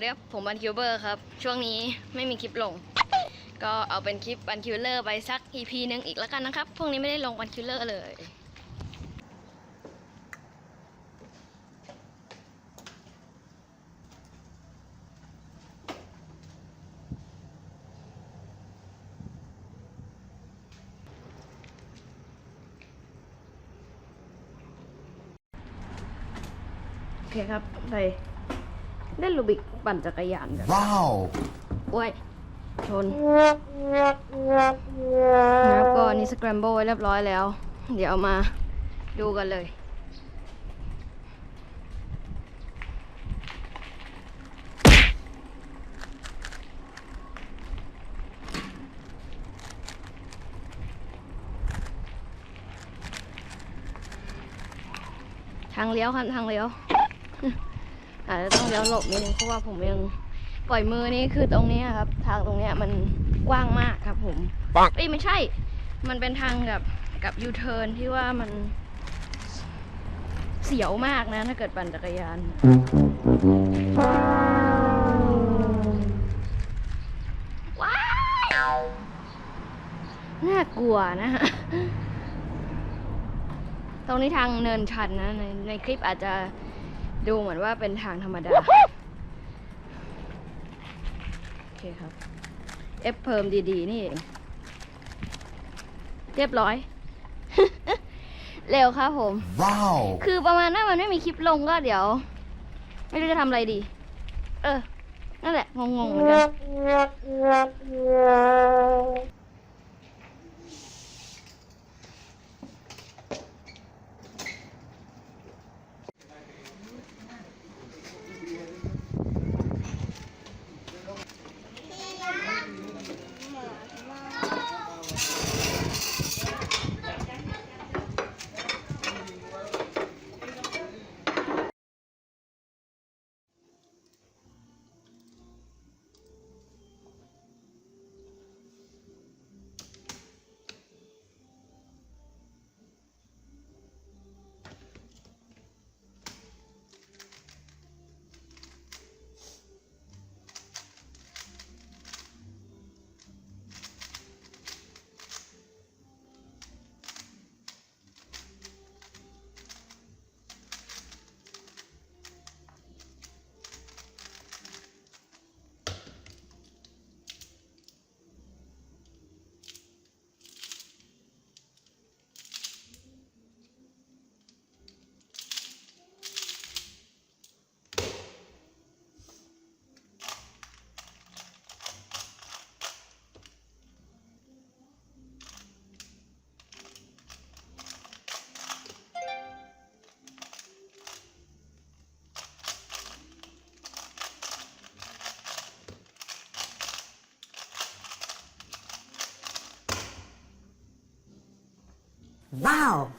ดีครับ ผมบันคิวเบอร์ครับ ช่วงนี้ไม่มีคลิปลง ก็เอาเป็นคลิปบันคิวเลอร์ไปสัก EP หนึ่งอีกแล้วกันนะครับ พวกนี้ไม่ได้ลงบันคิวเลอร์เลยโอเคครับ ไป เล่นลูบิกปั่นจักรยานกัน Wow! โอ้ยชนนะครับก็อันนี่สแครมเบิลไว้เรียบร้อยแล้ว เดี๋ยวเอามาดูกันเลย ทางเลี้ยวครับทางเลี้ยว อาจจะต้องเลี้ยวหลบนิดนึงเพราะว่าผมยังปล่อยมือนี่คือตรงเนี้ยครับ ทางตรงเนี้ยมันกว้างมากครับ ผมปังเอ้ยไม่ใช่ มันเป็นทางกับกับยูเทิร์นที่ว่ามันเสียวมากนะ ถ้าเกิดปั่นจักรยาน ว้าวน่ากลัวนะฮะตรงนี้ทางเนินชันนะในในคลิปอาจจะ ดูเหมือนว่าเป็นทางธรรมดา โอเคครับ เอฟเพิ่มดีๆ นี่เอง เรียบร้อย เร็วครับผม Wow! คือประมาณว่ามันไม่มีคลิปลงก็เดี๋ยว ไม่รู้จะทำอะไรดี เออ นั่นแหละ งงๆเหมือนกัน Wow!